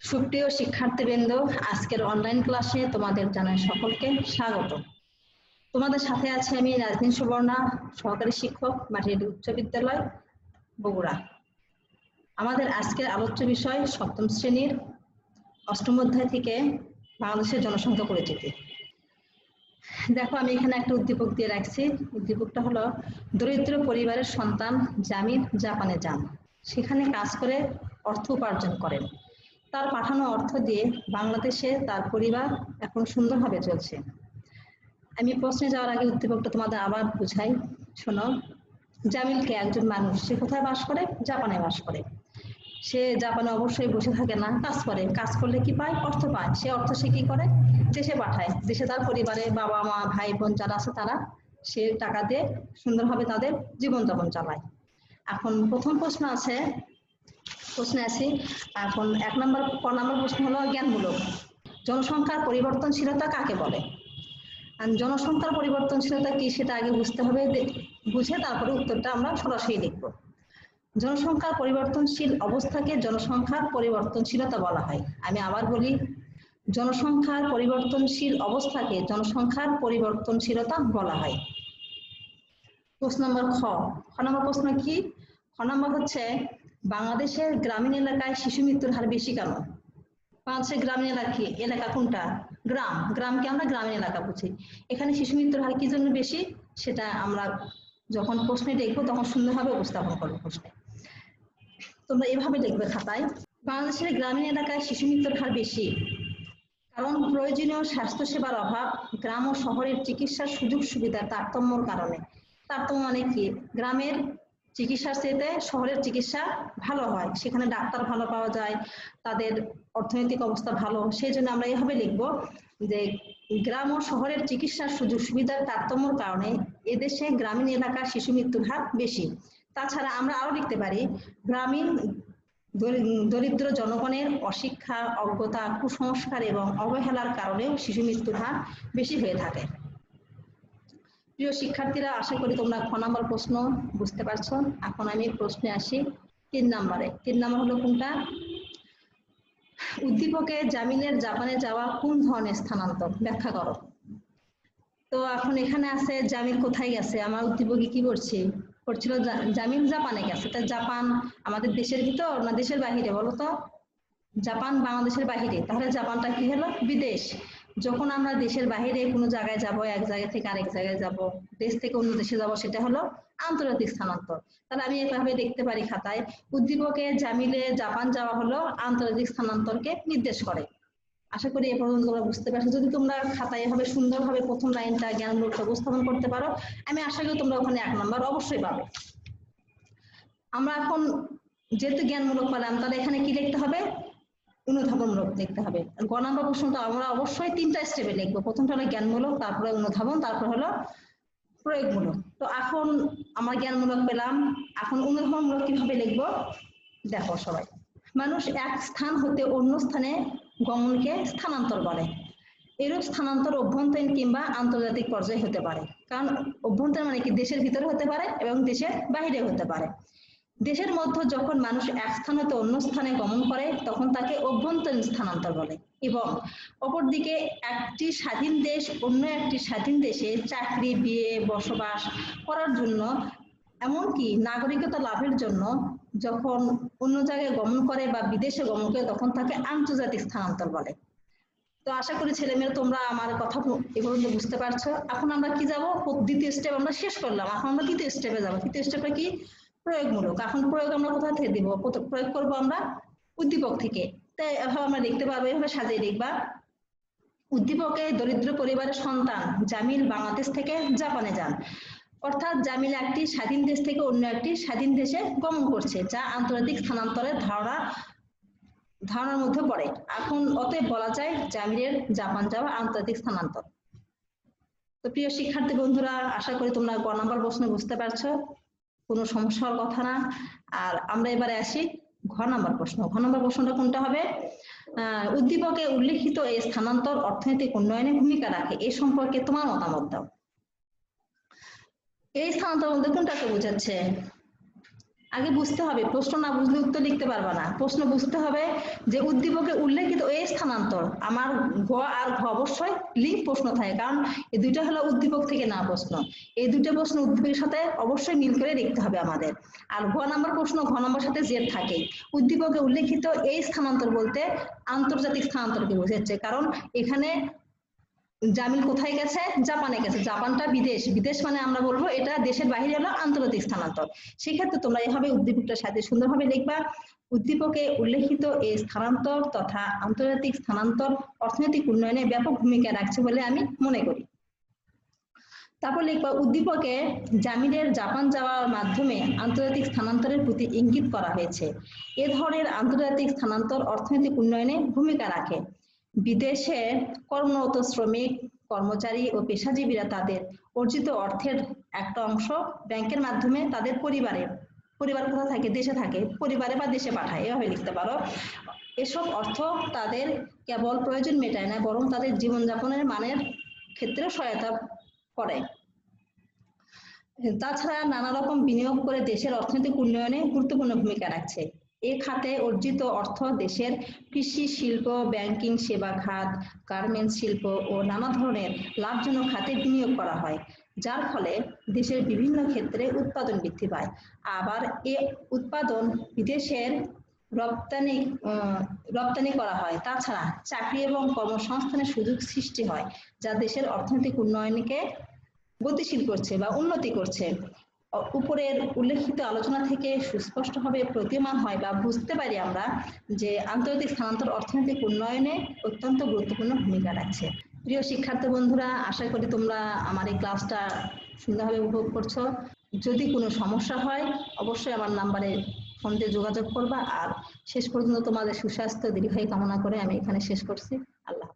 সুপ্রিয় শিক্ষার্থীবৃন্দ, আজকের অনলাইন ক্লাসে তোমাদের জানাই সকলকে স্বাগত। তোমাদের সাথে আছে আমি রাজনীন সুবর্ণা, সহকারী শিক্ষক মাটির উচ্চ বিদ্যালয়, বগুড়া। আমাদের আজকের আলোচ্য বিষয় সপ্তম শ্রেণির অষ্টম অধ্যায় থেকে বাংলাদেশের জনসংখ্যা পরিচিতি। দেখো, আমি এখানে একটা উদ্দীপক দিয়ে রাখছি। উদ্দীপকটা হলো, দরিদ্র পরিবারের সন্তান জামিন জাপানে যান। সেখানে কাজ করে অর্থ উপার্জন করেন। তার পাঠানো অর্থ দিয়ে বাংলাদেশে তার পরিবার এখন সুন্দরভাবে চলছে। আমি প্রশ্নে যাওয়ার আগে উদ্দীপকটা তোমাদের আবার বুঝাই। শোনো, জামিলকে একজন মানুষ, সে কোথায় বাস করে? জাপানে বাস করে। সে জাপানে অবশ্যই বসে থাকে না, কাজ করে। কাজ করলে কি পায়? অর্থ পায়। সে অর্থ সে কি করে? দেশে পাঠায়। দেশে তার পরিবারে বাবা, মা, ভাই, বোন যারা আছে তারা সে টাকা দিয়ে সুন্দরভাবে তাদের জীবনযাপন চালায়। এখন প্রথম প্রশ্ন আছে প্রশ্নে আছি। এখন এক নম্বর, ক নম্বর প্রশ্ন হলো জ্ঞানমূলক। জনসংখ্যার পরিবর্তনশীলতা কাকে বলে? জনসংখ্যার পরিবর্তনশীলতা কি সেটা আগে বুঝতে হবে বুঝে তারপরে উত্তরটা আমরা সরাসরি লিখব। জনসংখ্যার পরিবর্তনশীল অবস্থাকে জনসংখ্যার পরিবর্তনশীলতা বলা হয়। আমি আবার বলি, জনসংখ্যার পরিবর্তনশীল অবস্থাকে জনসংখ্যার পরিবর্তনশীলতা বলা হয়। প্রশ্ন নম্বর খ। খ নম্বর প্রশ্ন কি? খ নম্বর হচ্ছে বাংলাদেশের গ্রামীণ এলাকায় শিশু মৃত্যুর হার বেশি কেন? বাংলাদেশের গ্রামীণ এলাকা এলাকা কোনটা? গ্রাম। গ্রামকে আমরা গ্রামীণ এলাকা বুঝি। এখানে শিশু মৃত্যুর হার কি জন্য বেশি? সেটা আমরা যখন প্রশ্নে দেখব, তখন সুন্দরভাবে উপস্থাপন করব প্রশ্নে। তোমরা এভাবে দেখবে খাতায়। বাংলাদেশের গ্রামীণ এলাকায় শিশু মৃত্যুর হার বেশি। কারণ প্রয়োজনীয় স্বাস্থ্য সেবার অভাব, গ্রাম ও শহরের চিকিৎসার সুযোগ সুবিধার তারতম্যর কারণে। তারতম্য মানে কি? গ্রামের চিকিৎসার চেয়ে শহরের চিকিৎসা ভালো হয়। সেখানে ডাক্তার ভালো পাওয়া যায়, তাদের অর্থনৈতিক অবস্থা ভালো। সেই জন্য আমরা এভাবে লিখব যে, গ্রাম ও শহরের চিকিৎসার সুযোগ সুবিধার তারতম্যর কারণে এদেশে গ্রামীণ এলাকার শিশু মৃত্যুর হার বেশি। তাছাড়া আমরা আরও লিখতে পারি, গ্রামীণ দরিদ্র জনগণের অশিক্ষা, অজ্ঞতা, কুসংস্কার এবং অবহেলার কারণেও শিশু মৃত্যুর হার বেশি হয়ে থাকে। প্রিয় শিক্ষার্থীরা, আশা করি তোমরা খ নম্বর প্রশ্ন বুঝতে পারছ। এখন আমি প্রশ্নে আসি তিন নম্বরে। তিন নম্বর হলো কোনটা? উদ্দীপকে জামিনের জাপানে যাওয়া কোন ধরনের স্থানান্তর? ব্যাখ্যা করো। তো এখন এখানে আছে, জামিন কোথায় গেছে? আমার উদ্দীপকে কি করছি? করছিল জামিন জাপানে গেছে। তা জাপান আমাদের দেশের ভিতর না দেশের বাহিরে বলো তো? জাপান বাংলাদেশের বাহিরে। তাহলে জাপানটা কি হলো? বিদেশ। যখন আমরা দেশের বাহিরে কোনো জায়গায় যাব, এক জায়গা থেকে আরেক জায়গায় যাব, দেশ থেকে অন্য দেশে যাব, সেটা হলো আন্তর্জাতিক স্থানান্তর। তাহলে আমি এভাবে দেখতে পারি খাতায়, উদ্দীপকে জামিলে জাপান যাওয়া হলো আন্তর্জাতিক স্থানান্তরকে নির্দেশ করে। আশা করি এ পর্যন্ত তোমরা বুঝতে পারছ। যদি তোমরা খাতায় এভাবে সুন্দরভাবে প্রথম লাইনটা জ্ঞানমূলক উপস্থাপন করতে পারো, আমি আশা করি তোমরা ওখানে এক নম্বর অবশ্যই পাবে। আমরা এখন যেহেতু জ্ঞানমূলক পেলাম, তাহলে এখানে কি লিখতে হবে? অনুধাবনমূলক লিখতে হবে। গ নম্বর প্রশ্নটা আমরা অবশ্যই তিনটা স্টেপে লিখব। প্রথমটা হলো জ্ঞানমূলক, তারপরে অনুধাবন তারপর হলো প্রয়োগমূলক। তো এখন আমার জ্ঞানমূলক পেলাম। এখন অনুধাবনমূলক কীভাবে লিখব? দেখো সবাই। মানুষ এক স্থান হতে অন্য স্থানে গমনকে স্থানান্তর বলে। এরূপ স্থানান্তর অভ্যন্তরীণ কিংবা আন্তর্জাতিক পর্যায়ে হতে পারে। কারণ অভ্যন্তরীণ মানে কি? দেশের ভিতরে হতে পারে এবং দেশের বাহিরে হতে পারে। দেশের মধ্যে যখন মানুষ এক স্থান হতে অন্য স্থানে গমন করে, তখন তাকে অভ্যন্তরীণ স্থানান্তর বলে। এবং অপরদিকে একটি স্বাধীন দেশ অন্য একটি স্বাধীন দেশে চাকরি, বিয়ে, বসবাস করার জন্য, এমনকি নাগরিকতা লাভের জন্য যখন অন্য জায়গায় গমন করে বা বিদেশে গমন করে, তখন তাকে আন্তর্জাতিক স্থানান্তর বলে। তো আশা করি ছেলে মেয়ে তোমরা আমার কথা এ পর্যন্ত বুঝতে পারছ। এখন আমরা কি যাব? দ্বিতীয় স্টেপ আমরা শেষ করলাম। এখন আমরা তৃতীয় স্টেপে যাব। তৃতীয় স্টেপে কি? প্রয়োগমূলক এখন প্রয়োগ আমরা কোথা থেকে দিব? প্রয়োগ করব আমরা উদ্দীপক থেকে। তাই এভাবে আমরা দেখতে পারব, এভাবে সাজিয়ে দেখবা। উদ্দীপকে দরিদ্র পরিবারের সন্তান জামিল বাংলাদেশ থেকে জাপানে যান। অর্থাৎ জামিল একটি স্বাধীন দেশ থেকে অন্য একটি স্বাধীন দেশে গমন করছে, যা আন্তর্জাতিক স্থানান্তরের ধারণা, ধারণার মধ্যে পড়ে। এখন অতএব বলা যায় জামিলের জাপান যাওয়া আন্তর্জাতিক স্থানান্তর। তো প্রিয় শিক্ষার্থী বন্ধুরা, আশা করি তোমরা গ নাম্বার প্রশ্ন বুঝতে পারছ। কোনো সমস্যার কথা না। আর আমরা এবারে আসি ঘ নম্বর প্রশ্ন। ঘ নম্বর প্রশ্নটা কোনটা হবে? উদ্দীপকে উল্লেখিত এই স্থানান্তর অর্থনৈতিক উন্নয়নে ভূমিকা রাখে, এ সম্পর্কে তোমার মতামত দাও। এই স্থানান্তর মধ্যে কোনটাকে বোঝাচ্ছে? বুঝতে হবে, প্রশ্ন না বুঝলে উত্তর লিখতে পারবা না। প্রশ্ন বুঝতে হবে যে উদ্দীপকে উল্লেখিত এই স্থানান্তর, আমার ঘ আর ঘ অবশ্যই লিঙ্ক প্রশ্ন থাকে, কারণ এই দুইটা হলো উদ্দীপক থেকে না প্রশ্ন। এই দুইটা প্রশ্ন উদ্দীপকের সাথে অবশ্যই মিল করে লিখতে হবে আমাদের। আর ঘ নাম্বার প্রশ্ন, ঘ নম্বর সাথে জেড থাকে। উদ্দীপকে উল্লেখিত এই স্থানান্তর বলতে আন্তর্জাতিক স্থানান্তরকে বোঝাচ্ছে কারণ এখানে জামিল কোথায় গেছে? জাপানে গেছে। জাপানটা বিদেশ। বিদেশ মানে আমরা বলব এটা দেশের বাইরে হলো আন্তর্জাতিক স্থানান্তর। সেক্ষেত্রে তোমরা এভাবে উদ্দীপকটার সাথে সুন্দরভাবে লিখবা। উদ্দীপকে উল্লেখিত এই স্থানান্তর তথা আন্তর্জাতিক স্থানান্তর অর্থনৈতিক উন্নয়নে ব্যাপক ভূমিকা রাখছে বলে আমি মনে করি। তারপর লিখবা, উদ্দীপকে জামিনের জাপান যাওয়ার মাধ্যমে আন্তর্জাতিক স্থানান্তরের প্রতি ইঙ্গিত করা হয়েছে। এ ধরনের আন্তর্জাতিক স্থানান্তর অর্থনৈতিক উন্নয়নে ভূমিকা রাখে। বিদেশে কর্মরত শ্রমিক, কর্মচারী ও পেশাজীবীরা তাদের অর্জিত অর্থের একটা অংশ ব্যাংকের মাধ্যমে তাদের পরিবারে, পরিবার কোথায় থাকে? দেশে থাকে। পরিবারে বা দেশে পাঠায়। এভাবে লিখতে পারো। এসব অর্থ তাদের কেবল প্রয়োজন মেটায় না, বরং তাদের জীবনযাপনের মানের ক্ষেত্রে সহায়তা করে। তাছাড়া নানা রকম বিনিয়োগ করে দেশের অর্থনৈতিক উন্নয়নে গুরুত্বপূর্ণ ভূমিকা রাখছে। এ খাতে অর্জিত অর্থ দেশের কৃষি শিল্প, ব্যাংকিং সেবা খাত, গার্মেন্টস শিল্প ও নানা ধরনের লাভজনক খাতে বিনিয়োগ করা হয়, যার ফলে দেশের বিভিন্ন ক্ষেত্রে উৎপাদন বৃদ্ধি পায়। আবার এ উৎপাদন বিদেশের রপ্তানি রপ্তানি করা হয়। তাছাড়া চাকরি এবং কর্মসংস্থানের সুযোগ সৃষ্টি হয়, যা দেশের অর্থনৈতিক উন্নয়নকে গতিশীল করছে বা উন্নতি করছে। উপরের উল্লেখিত আলোচনা থেকে সুস্পষ্টভাবে প্রতীয়মান হয় বা বুঝতে পারি আমরা যে আন্তর্জাতিক স্থানান্তর অর্থনৈতিক উন্নয়নে অত্যন্ত গুরুত্বপূর্ণ ভূমিকা রাখছে। প্রিয় শিক্ষার্থী বন্ধুরা, আশা করি তোমরা আমার এই ক্লাসটা সুন্দরভাবে উপভোগ করছ। যদি কোনো সমস্যা হয়, অবশ্যই আমার নাম্বারে ফোন দিয়ে যোগাযোগ করবা। আর শেষ পর্যন্ত তোমাদের সুস্বাস্থ্য, দীর্ঘায়ু কামনা করে আমি এখানে শেষ করছি। আল্লাহ